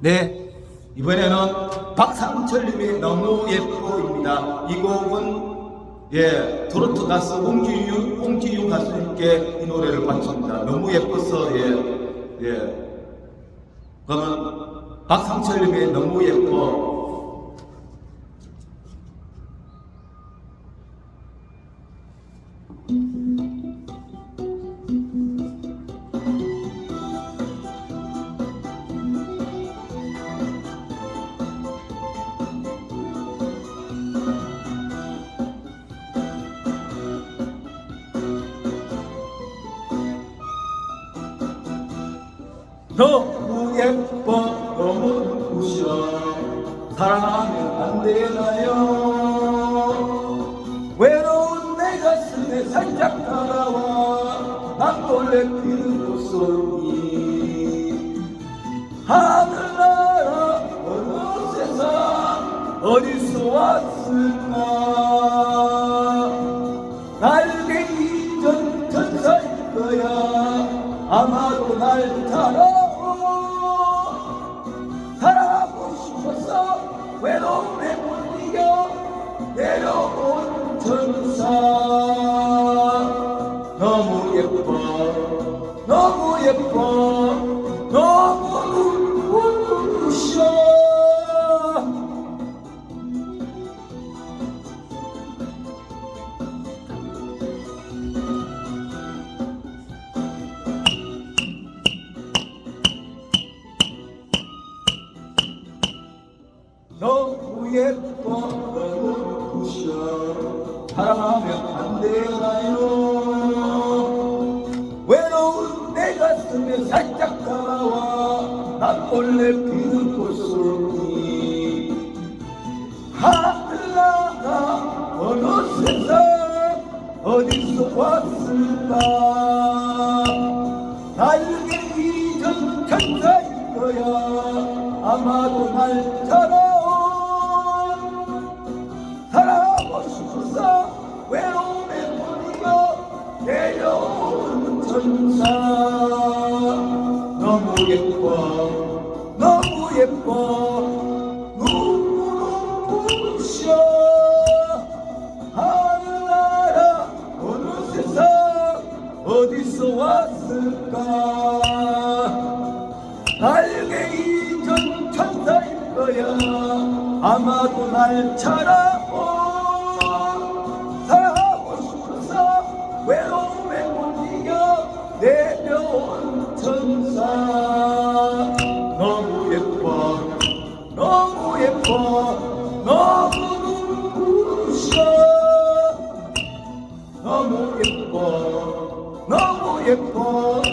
네, 이번에는 박상철님의 너무 예뻐입니다. 이 곡은 예 트로트 가수 홍지유 홍지유 가수님께 이 노래를 바칩니다. 너무 예뻐서 예 예. 그러면 박상철님의 너무 예뻐. 너무 예뻐 너무 부셔 사랑하면 안 되나요? 외로운 내 가슴에 살짝 다가와 난 몰래 피는 꽃송이 하늘나라 어느 세상 어디서 왔을까? 날개 이전 천사일 거야. 아마도 날 따라 외로움에 못 이겨 내려온 너무 예뻐 너무 예뻐 너무 너무 예뻐 너무 부셔. 사랑하면 안 되나요? 외로운 내 가슴에 살짝 다가와. 난 몰래 피는 꽃송이 하늘나라 어느 세상 어디서 왔을까? 날개 이전 천사일 거야. 아마도 날 따라 내려온 천사. 너무 예뻐 너무 예뻐. 눈물은 부셔. 하늘나라 어느 세상 어디서 왔을까? 날개 이전 천사일 거야. 아마도 날 찾아 너무 예뻐 너무 예뻐